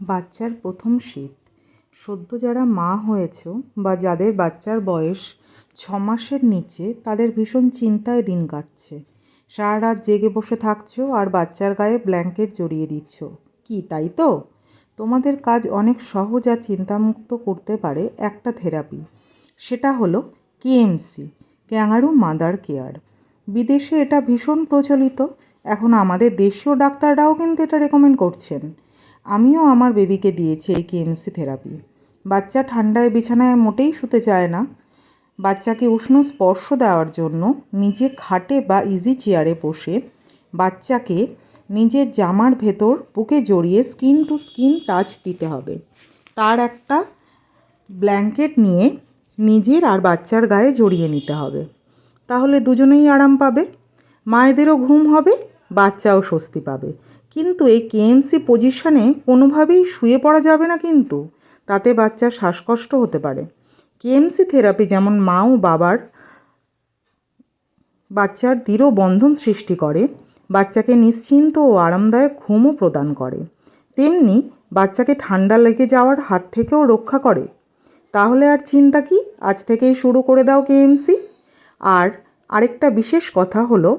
বাচ্চার প্রথম শীত। সদ্য যারা মা হয়েছ বা যাদের বাচ্চার বয়স ছ মাসের নিচে, তাদের ভীষণ চিন্তায় দিন কাটছে। সারা রাত জেগে বসে থাকছো আর বাচ্চার গায়ে ব্ল্যাঙ্কেট জড়িয়ে দিচ্ছ। কি, তাই তো? তোমাদের কাজ অনেক সহজ আর চিন্তামুক্ত করতে পারে একটা থেরাপি। সেটা হলো কেএমসি ক্যাঙ্গারু মাদার কেয়ার। বিদেশে এটা ভীষণ প্রচলিত। এখন আমাদের দেশীয় ডাক্তাররাও কিন্তু এটা রেকমেন্ড করছেন। আমিও আমার বেবিকে দিয়েছি এই কেএমসি থেরাপি। বাচ্চা ঠান্ডায় বিছানায় মোটেই শুতে চায় না। বাচ্চাকে উষ্ণ স্পর্শ দেওয়ার জন্য নিজে খাটে বা ইজি চেয়ারে বসে বাচ্চাকে নিজের জামার ভেতর বুকে জড়িয়ে স্কিন টু স্কিন টাচ দিতে হবে। তার একটা ব্ল্যাঙ্কেট নিয়ে নিজের আর বাচ্চার গায়ে জড়িয়ে নিতে হবে। তাহলে দুজনেই আরাম পাবে। মায়েদেরও ঘুম হবে, বাচ্চাও স্বস্তি পাবে। কিন্তু এই কেএমসি পজিশনে কোনোভাবেই শুয়ে পড়া যাবে না কিন্তু। তাতে বাচ্চার শ্বাসকষ্ট হতে পারে। কেএমসি থেরাপি যেমন মা ও বাবার বাচ্চার দৃঢ় বন্ধন সৃষ্টি করে, বাচ্চাকে নিশ্চিন্ত ও আরামদায়ক ঘুমও প্রদান করে। তেমনি বাচ্চাকে ঠান্ডা লেগে যাওয়ার হাত থেকেও রক্ষা করে। তাহলে আর চিন্তা কি? আজ থেকেই শুরু করে দাও কেএমসি। আর আরেকটা বিশেষ কথা হলো,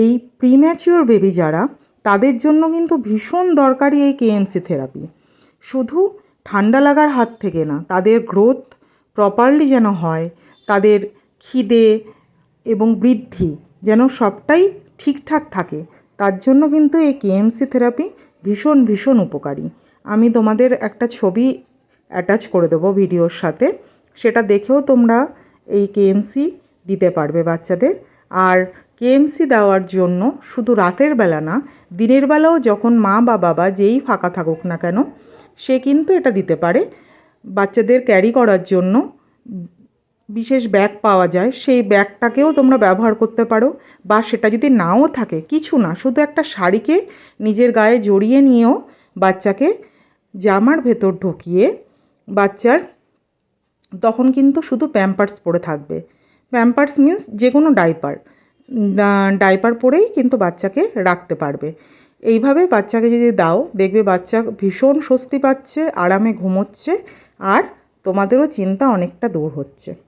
এই প্রিম্যাচিওর বেবি যারা তাদের জন্য কিন্তু ভীষণ দরকারি এই কেএমসি থেরাপি শুধু ঠান্ডা লাগার হাত থেকে না, তাদের গ্রোথ প্রপারলি যেন হয়, তাদের খিদে এবং বৃদ্ধি যেন সবটাই ঠিকঠাক থাকে, তার জন্য কিন্তু এই কেএমসি থেরাপি ভীষণ ভীষণ উপকারী। আমি তোমাদের একটা ছবি অ্যাটাচ করে দেবো ভিডিওর সাথে, সেটা দেখেও তোমরা এই কেএমসি দিতে পারবে বাচ্চাদের। আর কেএমসি দেওয়ার জন্য শুধু রাতের বেলা না, দিনের বেলাও যখন মা বা বাবা যেই ফাঁকা থাকুক না কেন, সে কিন্তু এটা দিতে পারে। বাচ্চাদের ক্যারি করার জন্য বিশেষ ব্যাগ পাওয়া যায়, সেই ব্যাগটাকেও তোমরা ব্যবহার করতে পারো বা সেটা যদি নাও থাকে, কিছু না, শুধু একটা শাড়িকে নিজের গায়ে জড়িয়ে নিয়েও বাচ্চাকে জামার ভেতর ঢুকিয়ে বাচ্চার তখন কিন্তু শুধু প্যাম্পার্স পরে থাকবে। প্যাম্পার্স মিন্স যে কোনো ডাইপার ডাইপার পরেই কিন্তু বাচ্চাকে রাখতে পারবে। এইভাবে বাচ্চাকে যদি দাও, দেখবে বাচ্চা ভীষণ স্বস্তি পাচ্ছে, আরামে ঘুমোচ্ছে, আর তোমাদেরও চিন্তা অনেকটা দূর হচ্ছে।